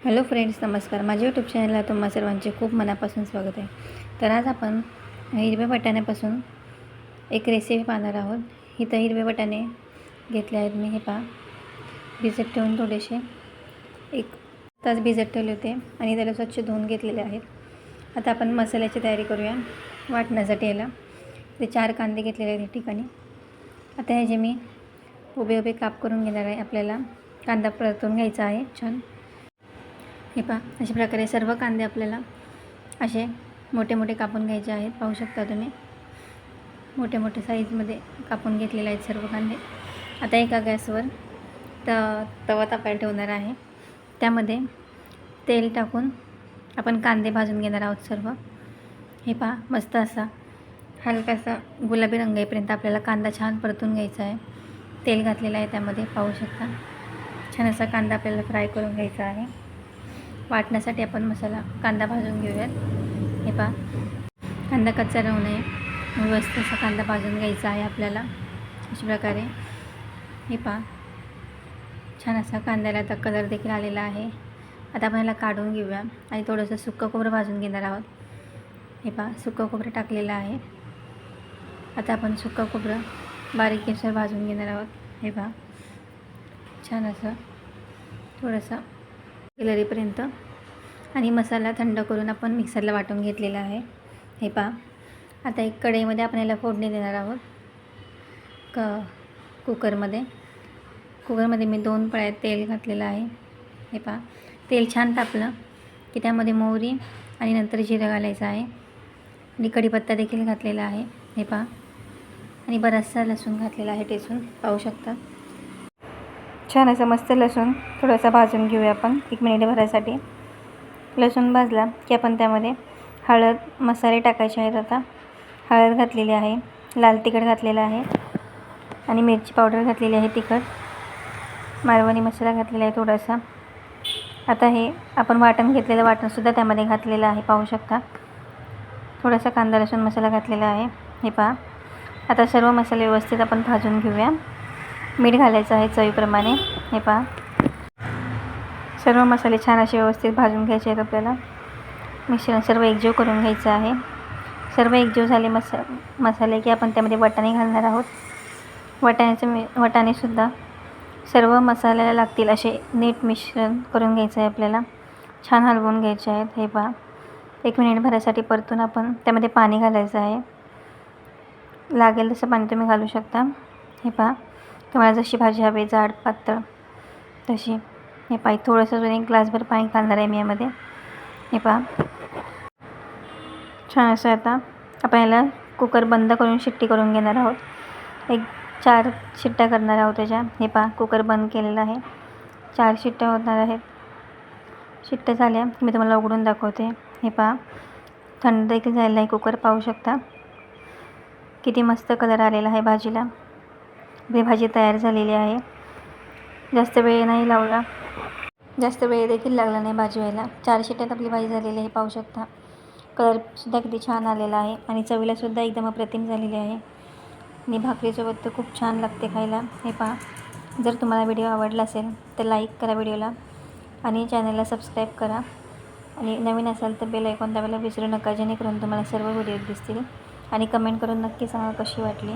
Hello friends नमस्कार. माझ्या YouTube चॅनलला तुम्हा सर्वांचे खूप मनापासून स्वागत आहे. तर आज आपण हिरव्या वाटाण्यापासून एक रेसिपी पाहणार आहोत. इथं हिरवे वाटाणे घेतले आहेत मी. हे पा भिजत ठेवून थोडेसे एक तास भिजत ठेवले होते आणि त्याला स्वच्छ धुवून घेतलेले आहेत. आता आपण मसाल्याची तयारी करूया वाटण्यासाठी याला. ते चार कांदे घेतलेले आहेत या ठिकाणी. आता ह्याचे मी उभे उभे काप करून घेणार आहे आपल्याला कांदा परतून घ्यायचा आहे. छान. हे पहा अशा प्रकारे सर्व कांदे आपल्याला असे मोठे मोठे कापून घ्यायचे आहेत. पाहू शकता तुम्ही. मोठे मोठे साईजमध्ये कापून घेतलेले आहेत सर्व कांदे. आता एका गॅसवर त तवा तापायला ठेवणार आहे. त्यामध्ये तेल टाकून आपण कांदे भाजून घेणार आहोत सर्व. हे पहा मस्त असा हलकासा गुलाबी रंग येईपर्यंत आपल्याला कांदा छान परतून घ्यायचा आहे. तेल घातलेलं आहे त्यामध्ये पाहू शकता. छान असा कांदा आपल्याला फ्राय करून घ्यायचा आहे. वाटण्यासाठी आपण मसाला कांदा भाजून घेऊयात. हे पहा. कांदा कच्चा राहू नये. व्यवस्थित असा कांदा भाजून घ्यायचा आहे आपल्याला. अशा प्रकारे. हे पहा. छान असा कांद्याला आता कलर देखील आलेला आहे. आता आपण ह्याला काढून घेऊया. आणि थोडंसं सुक्कं खोबरं भाजून घेणार आहोत. हे पहा. सुक्कं खोबरं टाकलेलं आहे. आता आपण सुक्कं खोबरं बारीक केसर भाजून घेणार आहोत. हे पहा. छान असं थोडंसं कलरीपर्यंत आणि मसाला थंड करून आपण मिक्सरला वाटून घेतलेला आहे. हे पहा. आता एक कढईमध्ये आपण याला फोडणी देणार आहोत. क कुकरमध्ये. कुकरमध्ये मी दोन पळ्यात तेल घातलेलं आहे. हे पहा. तेल छान तापलं की त्यामध्ये मोहरी आणि नंतर जिरं घालायचं आहे. आणि कढीपत्ता देखील घातलेला आहे. हे पहा. आणि बराचसा लसूण घातलेला आहे टेसून पाहू शकता. छान असं मस्त लसूण थोडासा भाजून घेऊया आपण. एक मिनिट भरायसाठी. लसूण भाजला की आपण त्यामध्ये हळद मसाले टाकायचे आहेत आता. हळद घातलेली आहे लाल तिखट घातलेलं आहे आणि मिरची पावडर घातलेली आहे तिखट. मालवणी मसाला घातलेला आहे थोडासा. आता हे आपण वाटण घेतलेलं वाटणसुद्धा त्यामध्ये घातलेलं आहे पाहू शकता. थोडासा कांदा लसूण मसाला घातलेला आहे. हे पहा. आता सर्व मसाले व्यवस्थित आपण भाजून घेऊया. मीठ घालायचं आहे चवीप्रमाणे. हे पहा. सर्व मसाले छान असे व्यवस्थित भाजून घ्यायचे आहेत आपल्याला. मिश्रण सर्व एकजीव करून घ्यायचं आहे. सर्व एकजीव झाले मसा मसाले की आपण त्यामध्ये वाटाणे घालणार आहोत. वाटाण्याचं मी वाटाणेसुद्धा सर्व मसाल्याला लागतील असे नीट मिश्रण करून घ्यायचं आहे आपल्याला. छान हलवून घ्यायचे आहेत हे पहा. एक मिनिट भरासाठी परतून आपण त्यामध्ये पाणी घालायचं आहे. लागेल तसं पाणी तुम्ही घालू शकता. हे पहा. तुम्हाला जशी भाजी हवी जाड पातळ तशी. हे पाय थोडंसं अजून एक ग्लासभर पाणी घालणार आहे मी यामध्ये. हे पहा. छान असं आता आपण याला कुकर बंद करून शिट्टी करून घेणार आहोत. एक चार शिट्ट्या करणार आहोत त्याच्या. हे पहा कुकर बंद केलेला आहे. चार शिट्ट्या होणार आहेत. शिट्ट्या झाल्या. मी तुम्हाला उघडून दाखवते. हे पहा. थंड देखील झालेला आहे कुकर पाहू शकता. किती मस्त कलर आलेला आहे भाजीला. भाजी तयार झालेली आहे. जास्त वेळ नाही लावला. जास्त वेळ देखील लागला नाही भाजी व्हायला चार शिट्यात आपली भाजी झालेली आहे पाहू शकता. कलरसुद्धा किती छान आलेला आहे आणि चवीलासुद्धा एकदम अप्रतिम झालेली आहे. आणि भाकरीसोबत तर खूप छान लागते खायला. हे पहा जर तुम्हाला व्हिडिओ आवडला असेल तर लाईक करा व्हिडिओला आणि चॅनलला सबस्क्राईब करा. आणि नवीन असाल तर बेल ऐकून दाबायला विसरू नका जेणेकरून तुम्हाला सर्व व्हिडिओ दिसतील. आणि कमेंट करून नक्की सांगा कशी वाटली.